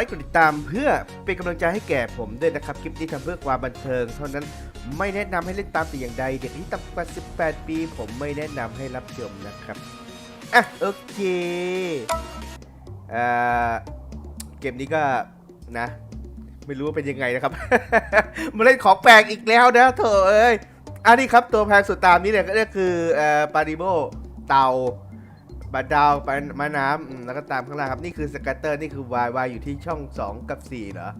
ลค์กดติดตามเพื่อเป็นกำลังใจให้แก่ผมด้วยนะครับ คลิปนี้ทำเพื่อความบันเทิง เท่านั้นไม่แนะนำให้เล่นตามแต่อย่างใด เด็กที่ต่ำกว่า 18 ปี ผมไม่แนะนำให้รับชมนะครับ อะ โอเคอ่าเกมนี้ก็นะ ไม่รู้ว่าเป็นยังไงนะครับ มาเล่นของแปลกอีกแล้วนะเธอเอ้ยอันนี้ครับตัวแพงสุดตามนี้เนี่ยก็คือเออปาริโมเตา บาดาวปลามาน้ำอืมแล้วก็ตามข้างล่างครับ นี่คือสกัตเตอร์นี่คือ Y Y อยู่ที่ช่อง 2 กับ 4 เหรอ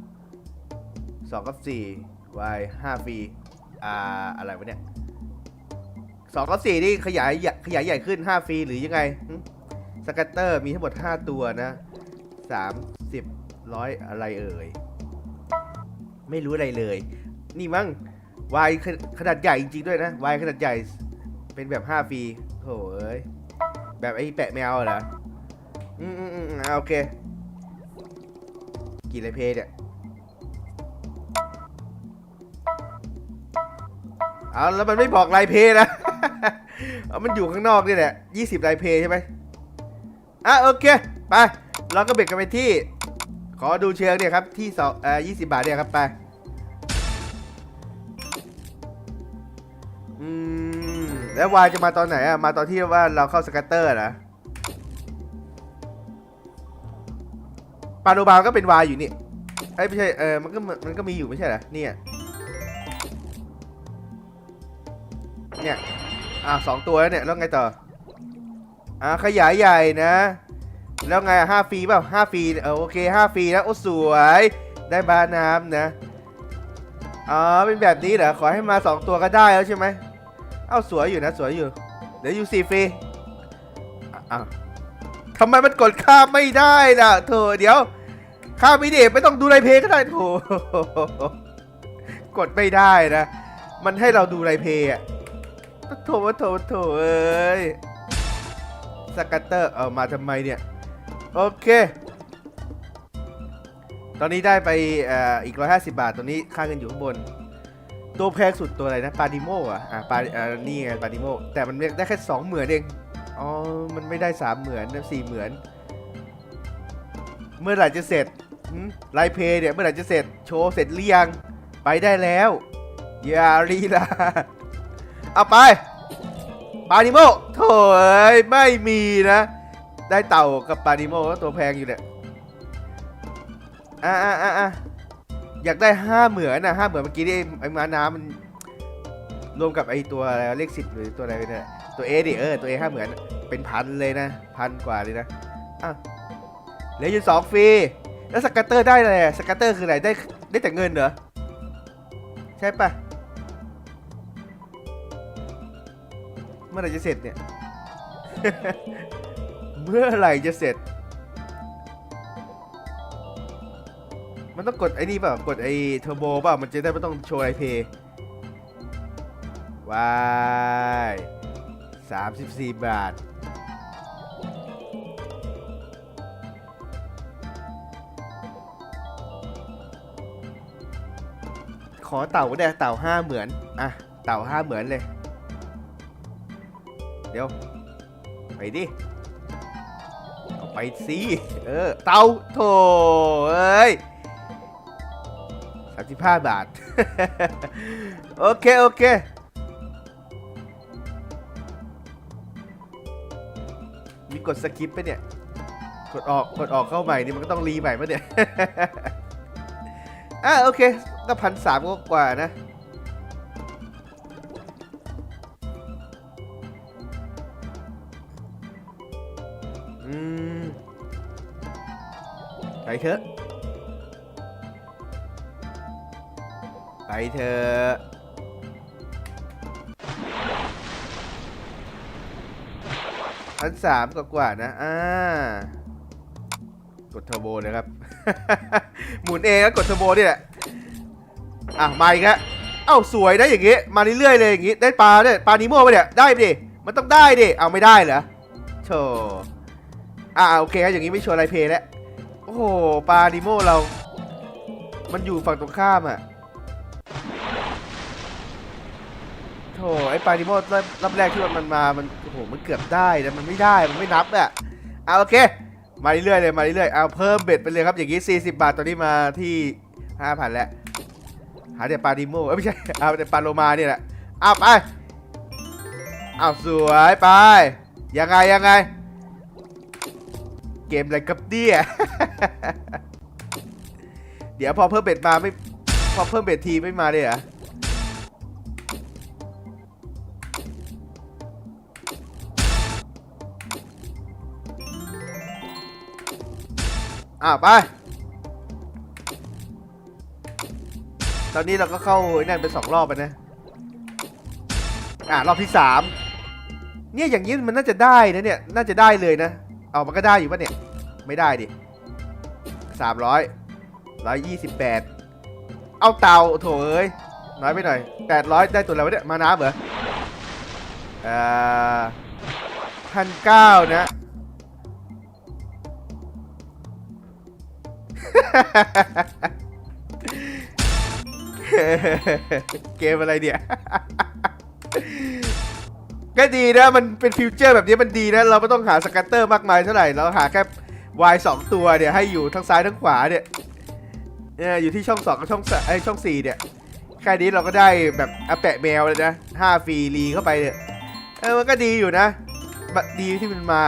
2 กับ 4 Y 5ฟรีอ่า อะไรวะเนี่ย 2 กับ 4 นี่ขยายใหญ่ขยายใหญ่ขึ้น5ฟีหรือยังไงหึสกัตเตอร์มีทั้งหมด 5 ตัวนะ 30ร้อยอะไรเอ่ย ไม่รู้อะไรเลย นี่มั้งวายขนาดใหญ่จริงๆด้วยนะวายขนาดใหญ่เป็นแบบ5ฟีโถ่เอ้ย แบบไอ้แปะแมวเหรอ อืมอืมอืมโอเค กี่ไรเพย์เนี่ยเอาแล้วมันไม่บอกลายเพย์นะ เอามันอยู่ข้างนอกนี่แหละ20ลายเพย์ใช่ไหมอะโอเค ไป เราก็เบรกกันไปที่ ขอดูเชิงเนี่ยครับ ที่สองเอ่อยี่สิบาทเนี่ยครับไป แล้ววายจะมาตอนไหนอะมาตอนที่ว่าเราเข้าสกัตเตอร์นะปาโนบาก็เป็นวายอยู่นี่เอ้ยไม่ใช่เออมันก็มันก็มีอยู่ไม่ใช่เหรอเนี่ยเนี่ยอะสองตัวแล้วเนี่ยแล้วไงต่ออ่าขยายใหญ่นะ แล้วไงอะห้าฟรีเปล่าห้าฟรีเออโอเคห้าฟรีนะโอ้สวยได้บาน้ำนะอ๋อเป็นแบบนี้เหรอขอให้มาสองตัวก็ได้แล้วใช่ไหม เอ้าสวยอยู่นะสวยอยู่ เดี๋ยวยู่สี่ฟรีอะทำไมมันกดข้ามไม่ได้ล่ะโถเดี๋ยวข้ามไม่ได้ไม่ต้องดูไรเพลย์ก็ได้โถกดไม่ได้นะ มันให้เราดูไรเพลย์อะโถโถโถเอ้ยสกัตเตอร์เอามาทำไมเนี่ย โอเค ตอนนี้ได้ไปออีก 150 บาทตัวนี้ค่าเงินอยู่ข้างบน ตัวแพงสุดตัวอะไรนะปาดิโมอะอ่าปาอ่านี่ไงปาดิโมแต่มันได้แค่2เหมือนเองอ๋อมันไม่ได้3เหมือนนะ4เหมือน เมื่อไหร่จะเสร็จไลเพย์เนี่ยเมื่อไหร่จะเสร็จโชว์เสร็จหรือยังไปได้แล้วอย่าลีลาเอาไปปาดิโมโถ่อยไม่มีนะ ได้เต่ากับปาดิโมก็ตัวแพงอยู่เนี่ยอะอะอะ อยากได้ห้าเหมือนนะห้าเหมือนเมื่อกี้นี่ไอ้ม้าน้ำมันรวมกับไอ้ตัวอะไรเลขสิบหรือตัวอะไรเนี่ยตัวเอดิเออตัวเอห้าเหมือนเป็นพันเลยนะ พันกว่าเลยนะอะเหลืออยู่สองฟรีแล้วสกัตเตอร์ได้อะไรสกัตเตอร์คืออะไรได้ได้แต่เงินเหรอใช่ปะเมื่อไหร่จะเสร็จเนี่ย เมื่อไหร่จะเสร็จ มันต้องกดไอ้นี่เปล่ากดไอ้เทอร์โบเปล่ามันจะได้ไม่ต้องโชว์ไอเพย์วายสามสิบสี่บาท ขอเต่าก็ได้เต่าห้าเหมือน อะ เต่าห้าเหมือนเลย เดี๋ยว ไปดิเอาไปสิ เออ เต่าโถเอ้ย สามสิบาท โอเค โอเค มีกดสคิปไปเนี่ย กดออก กดออกเข้าใหม่นี่มันก็ต้องรีใหม่ปะเนี่ย อะโอเคก็พันสามกว่านะ อืมไปเถอะ ไปเถอะพันสามกว่าๆนะ อ่า กดเทอร์โบนะครับ หมุนเองแล้วกดเทอร์โบนี่แหละ อะ มาอีกแล้วเอ้า สวยนะอย่างงี้ มาเรื่อยๆเลยอย่างงี้ ได้ปลาเนี่ยปลานิโม่ไปเนี่ย ได้ดิ มันต้องได้ดิ เอาไม่ได้เหรอโธ่อ่าโอเคครับอย่างงี้ไม่ชวนไรเพลย์แล้ว โอ้โห ปลานิโม่เรา มันอยู่ฝั่งตรงข้ามอะ โธ่ไอ้ปานิโม่รอบแรกที่มันมา มันโอ้โห มันเกือบได้แต่มันไม่ได้ มันไม่นับอะอ่าโอเค มาเรื่อยๆเลย มาเรื่อยๆ เอาเพิ่มเบ็ดไปเลยครับ อย่างนี้ 40 บาท ตอนนี้มาที่ 5,000 แล้ว หาแต่ปาดิโมเอ้ยไม่ใช่ เอาแต่ปาโลมาเนี่ยแหละ เอาไป เอาสวยไป ยังไงยังไง เกมอะไรกับเนี่ยเดี๋ยวพอเพิ่มเบ็ดมาไม่ พอเพิ่มเบ็ดทีไม่มาเลยเหรอ อะไป ตอนนี้เราก็เข้าไอ้นั่นเป็นสองรอบไปนะ อะรอบที่สามเนี่ยอย่างนี้มันน่าจะได้นะเนี่ย น่าจะได้เลยนะ เอามันก็ได้อยู่ปะเนี่ย ไม่ได้ดิสามร้อยร้อยยี่สิบแปดเอาเตาโถเอ้ยน้อยไปหน่อยแปดร้อยได้ตัวอะไวเนี่ย มาน้ำเหรออ่อพันเก้านะ เกมอะไรเนี่ย ก็ดีนะ มันเป็นฟิวเจอร์แบบนี้มันดีนะ เราไม่ต้องหาสกัตเตอร์มากมายเท่าไหร่ เราหาแค่วายสองตัวเนี่ยให้อยู่ทั้งซ้ายทั้งขวาเนี่ยเอออยู่ที่ช่องสองกับช่องไอช่องสี่เนี่ย แค่นี้เราก็ได้แบบอาแปะแมวเลยนะห้าฟรีรีเข้าไปเนี่ย เออ มันก็ดีอยู่นะบัดดีที่มันมา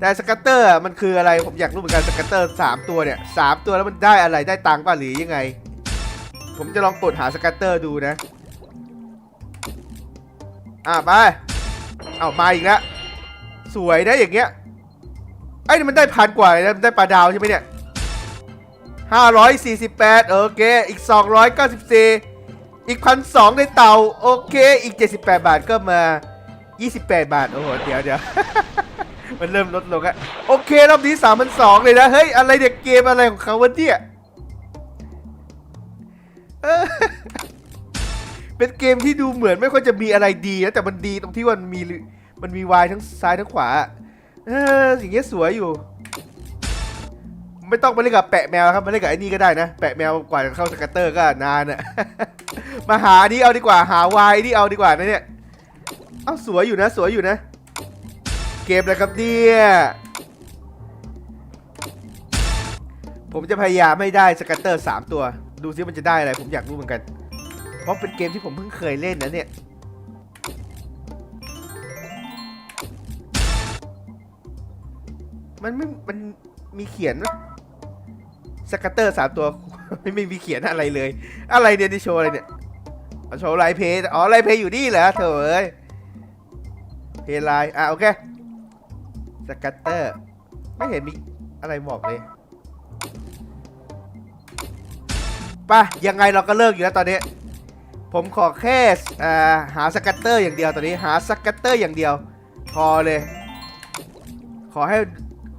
แต่สกัตเตอร์อะมันคืออะไรผมอยากรู้เหมือนกันสกัตเตอร์สามตัวเนี่ยสามตัวแล้วมันได้อะไรได้ตังค์ป่ะหรือยังไง ผมจะลองกดหาสกัตเตอร์ดูนะ อะไปเอามาอีกแล้วสวยนะอย่างเงี้ยไอ้นี่มันได้พันกว่าเลยนะมันได้ปลาดาวใช่ไหมเนี่ยห้าร้อยสี่สิบแปดโอเค อีกสองร้อยเก้าสิบสี่อีกพันสองในเต่าโอเค อีกเจ็ดสิบแปดบาทก็มายี่สิบแปดบาท โอ้โห เดี๋ยวเดี๋ยว มันเริ่มลดลงอะโอเครอบนี้สามพันสองเลยนะ เฮ้ย อะไรเด็กเกมอะไรของเขาวะเนี่ยเออเป็นเกมที่ดูเหมือนไม่ค่อยจะมีอะไรดีนะแต่มันดีตรงที่วันมีมันมีวายทั้งซ้ายทั้งขวาเอออย่างเงี้ยสวยอยู่ ไม่ต้องมาเล่นกับแปะแมวครับมาเล่นกับไอ้นี่ก็ได้นะ แปะแมวกว่าจะเข้าสกัตเตอร์ก็นานอะมาหาอันนี้เอาดีกว่าหาวายนี่เอาดีกว่านะเนี่ย เอาสวยอยู่นะ สวยอยู่นะ เกมอะครับเนี่ยผมจะพยายามไม่ได้สกัตเตอร์สามตัว ดูซิมันจะได้อะไร ผมอยากรู้เหมือนกัน เพราะเป็นเกมที่ผมเพิ่งเคยเล่นนะเนี่ย มันไม่ มันมีเขียนสกัตเตอร์สามตัว ไม่ไม่มีเขียนอะไรเลย อะไรเนี่ยนี่โชว์อะไรเนี่ยโชว์ไลเพย์อ๋อไลเพย์อยู่นี่เหรอเถอะเอ้ยเพย์ไลอะโอเค สกัตเตอร์ ไม่เห็นมีอะไรบอกเลยป่ะยังไงเราก็เลิกอยู่แล้วตอนนี้ ผมขอแค่อ่าหาสกัตเตอร์อย่างเดียวตอนนี้หาสกัตเตอร์อย่างเดียว พอเลย ขอให้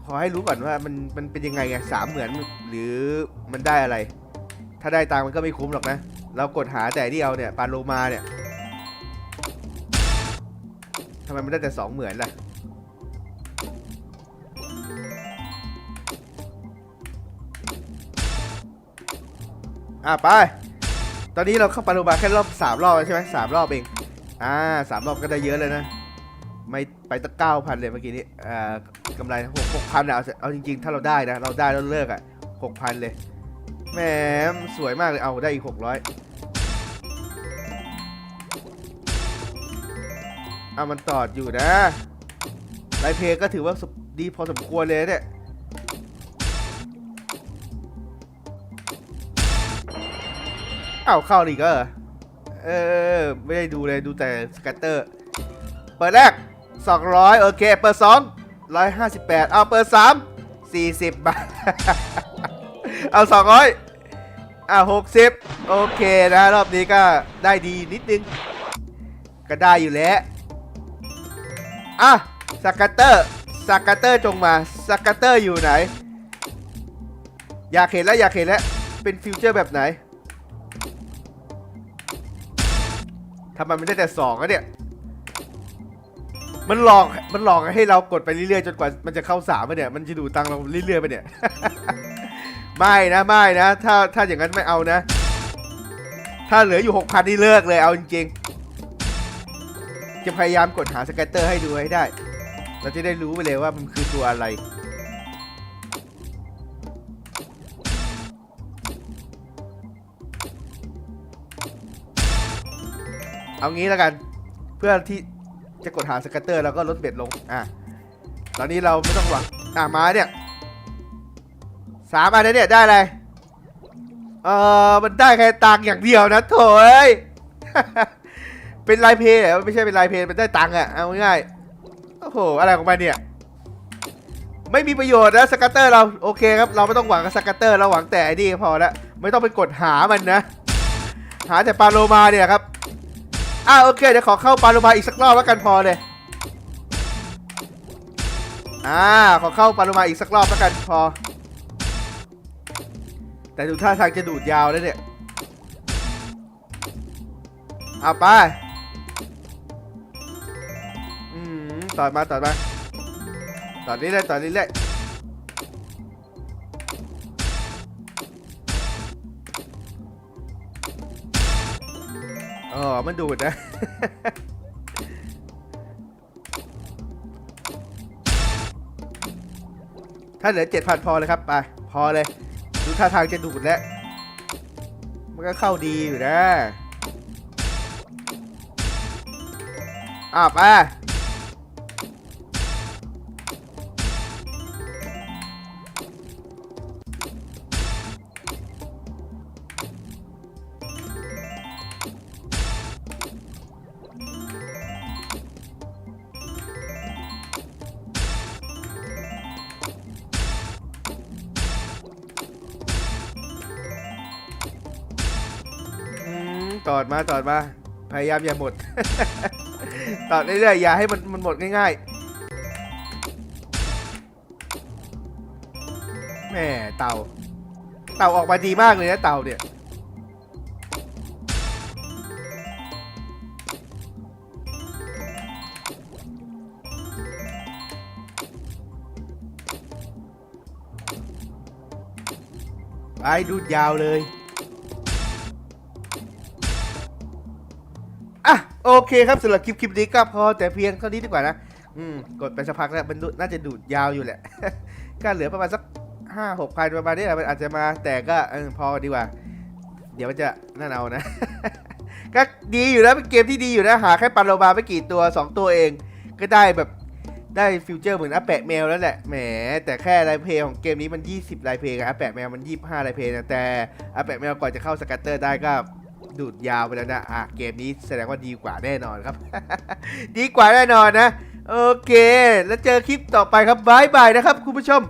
ขอให้รู้ก่อนว่ามันมันเป็นยังไงไงสามเหมือนหรือมันได้อะไร ถ้าได้ตังมันก็ไม่คุ้มหรอกนะ เรากดหาแต่ที่เอาเนี่ยปาโลมาเนี่ยทำไมมันได้แต่สองเหมือนล่ะ อะไป ตอนนี้เราเข้าปาโลมาแค่รอบสามรอบใช่ไหมสามรอบเอง อ่าสามรอบก็ได้เยอะเลยนะ ไม่ไปตั้งเก้าพันเลยเมื่อกี้นี้อ่ากำไรหกหกพันอะเอาเอาจริงๆ ถ้าเราได้นะ เราได้แล้วเลิกอะหกพันเลยแหมสวยมากเลย เอาได้อีกหกร้อยเอามันตอดอยู่นะไลฟ์เพก็ถือว่าสุดดีพอสมควรเลยเนี่ย อ้าวเข้าอีกเหรอเออไม่ได้ดูเลยดูแต่สกัตเตอร์ เปิดแรก 200 โอเค เปิด 2 158 เอาเปิด 3 40 บาท เอา 200อ่า60 โอเคนะ รอบนี้ก็ได้ดีนิดนึง ก็ได้อยู่แล้ว อะสกัตเตอร์สกัตเตอร์จงมาสกัตเตอร์อยู่ไหน อยากเห็นแล้วอยากเห็นแล้ว เป็นฟิวเจอร์แบบไหน ทำไมมันได้แต่สองอะเนี่ย มันหลอก มันหลอกให้เรากดไปเรื่อยๆ จนกว่ามันจะเข้าสามไปเนี่ย มันจะดูตังเราเรื่อยๆไปเนี่ย ไม่นะไม่นะ ถ้าถ้าอย่างนั้นไม่เอานะ ถ้าเหลืออยู่หกพันนี่เลิกเลยเอาจริงๆ จะพยายามกดหาสแกตเตอร์ให้ดูให้ได้ เราจะได้รู้ไปเลยว่ามันคือตัวอะไร เอางี้แล้วกัน เพื่อที่จะกดหาสกัตเตอร์แล้วก็ลดเบ็ดลง อะ ตอนนี้เราไม่ต้องหวังอะมาเนี่ยสามอันนี้เนี่ยได้อะไร เออมันได้แค่ตังค์อย่างเดียวนะโถเอ้ยเป็นลายเพย์ไม่ใช่เป็นลายเพย์มันได้ตังค์อะเอาง่ายโอ้โหอะไรของมันเนี่ย ไม่มีประโยชน์นะสกัตเตอร์เราโอเคครับเราไม่ต้องหวังกับสกัตเตอร์เราหวังแต่ไอ้นี่พอละไม่ต้องไปกดหามันนะ หาแต่ปลาโลมาเนี่ยครับ อ่าโอเคเดี๋ยวขอเข้าปาโลมาอีกสักรอบแล้วกันพอเลยอ่าขอเข้าปาโลมาอีกสักรอบแล้วกันพอ แต่ดูท่าทางจะดูดยาวแล้วเนี่ยเอาไปอืมต่อยมาต่อยมาต่อยนี้เลยต่อยนี้เลย อ๋อ มันดูดนะ ถ้าเหลือเจ็ดพันพอเลยครับ ไป พอเลย ดูท่าทางจะดูดแล้ว มันก็เข้าดีอยู่นะ อะไป ตอดมาตอดมา พยายามอย่าหมด ตอดเรื่อยๆอย่าให้มันมันหมดง่ายๆแม่เต่า เต่าออกมาดีมากเลยนะเต่าเนี่ยไปดูดยาวเลย โอเคครับสำหรับคลิปคลิปนี้ก็พอแต่เพียงเท่านี้ดีกว่านะ อืม กดไปสักพักแล้วมันดูน่าจะดูดยาวอยู่แหละ ก็เหลือประมาณสักห้าหกพันประมาณนี้แหละมันอาจจะมาแต่ก็พอดีกว่า เดี๋ยวมันจะนั่นเอานะ ก็ดีอยู่นะเป็นเกมที่ดีอยู่นะหาแค่ปันโลมาไม่กี่ตัว 2 ตัวเอง ก็ได้แบบได้ฟิวเจอร์เหมือนอาแปะแมวแล้วแหละ แหม แต่แค่ลายเพลย์ของเกมนี้มัน 20ลายเพลย์กับอาแปะแมวมัน 25ลายเพลย์นะ แต่อาแปะแมวก่อนจะเข้าสกัตเตอร์ได้ก็ ดูดยาวไปแล้วนะ อะ เกมนี้แสดงว่าดีกว่าแน่นอนครับ ดีกว่าแน่นอนนะ โอเค แล้วเจอคลิปต่อไปครับบายบายนะครับ คุณผู้ชม